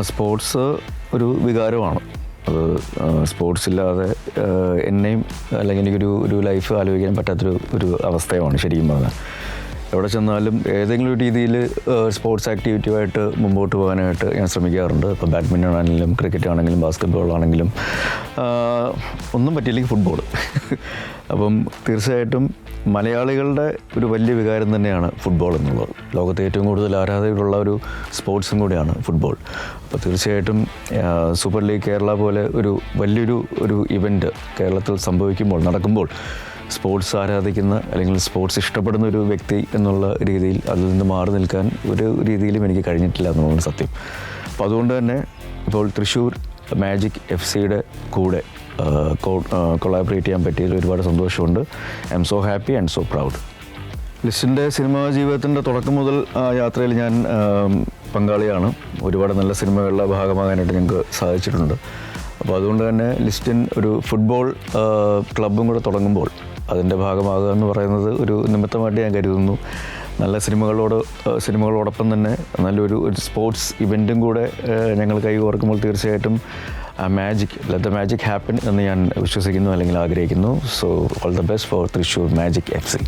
Sports ഒരു വികാരമാണ്. അത് സ്പോർട്സ് ഇല്ലാതെ എന്നെയും അല്ലെങ്കിൽ എനിക്കൊരു ഒരു ലൈഫ് ആലോചിക്കാൻ പറ്റാത്തൊരു ഒരു അവസ്ഥയാണ് ശരിക്കും പറഞ്ഞാൽ. എവിടെ ചെന്നാലും ഏതെങ്കിലും രീതിയിൽ സ്പോർട്സ് ആക്ടിവിറ്റിയുമായിട്ട് മുമ്പോട്ട് പോകാനായിട്ട് ഞാൻ ശ്രമിക്കാറുണ്ട്. ഇപ്പോൾ ബാഡ്മിന്റൺ ആണെങ്കിലും ക്രിക്കറ്റ് ആണെങ്കിലും ബാസ്കറ്റ്ബോൾ ആണെങ്കിലും ഒന്നും പറ്റിയില്ലെങ്കിൽ ഫുട്ബോൾ അപ്പം തീർച്ചയായിട്ടും മലയാളികളുടെ ഒരു വലിയ വികാരം തന്നെയാണ് ഫുട്ബോൾ എന്നുള്ളത്. ലോകത്തെ ഏറ്റവും കൂടുതൽ ആരാധകരുള്ള ഒരു സ്പോർട്സും കൂടിയാണ് ഫുട്ബോൾ അപ്പോൾ തീർച്ചയായിട്ടും സൂപ്പർ ലീഗ് കേരള പോലെ ഒരു വലിയൊരു ഒരു ഇവന്റ് കേരളത്തിൽ സംഭവിക്കുമ്പോൾ നടക്കുമ്പോൾ സ്പോർട്സ് ആരാധിക്കുന്ന അല്ലെങ്കിൽ സ്പോർട്സ് ഇഷ്ടപ്പെടുന്ന ഒരു വ്യക്തി എന്നുള്ള രീതിയിൽ അതിൽ നിന്ന് മാറി നിൽക്കാൻ ഒരു രീതിയിലും എനിക്ക് കഴിഞ്ഞിട്ടില്ല എന്നുള്ളതാണ് സത്യം. അപ്പോൾ അതുകൊണ്ട് തന്നെ ഇപ്പോൾ തൃശ്ശൂർ മാജിക് എഫ് സിയുടെ കൂടെ കൊളാബറേറ്റ് ചെയ്യാൻ പറ്റിയതിൽ ഒരുപാട് സന്തോഷമുണ്ട്. I'm so happy and so proud. ലിസ്റ്റിന്റെ സിനിമാ ജീവിതത്തിന്റെ തുടക്കം മുതൽ യാത്രയിൽ ഞാൻ പങ്കാളിയാണ്. ഒരുപാട് നല്ല സിനിമകളുടെ ഭാഗമാകാനായിട്ട് ഞങ്ങൾക്ക് സാധിച്ചിട്ടുണ്ട്. അപ്പോൾ അതുകൊണ്ട് തന്നെ ലിസ്റ്റിൻ ഒരു ഫുട്ബോൾ ക്ലബും കൂടെ തുടങ്ങുമ്പോൾ അതിന്റെ ഭാഗമാകുക എന്ന് പറയുന്നത് ഒരു നിമിത്തമായിട്ട് ഞാൻ കരുതുന്നു. നല്ല സിനിമകളോട് സിനിമകളോടൊപ്പം തന്നെ നല്ലൊരു ഒരു സ്പോർട്സ് ഇവന്റും കൂടെ ഞങ്ങൾ കൈ ഓർക്കുമ്പോൾ തീർച്ചയായിട്ടും magic let the magic happen എന്ന് ഞാൻ വിശ്വസിക്കുന്നു അല്ലെങ്കിൽ ആഗ്രഹിക്കുന്നു. So all the best for Thrissur magic F C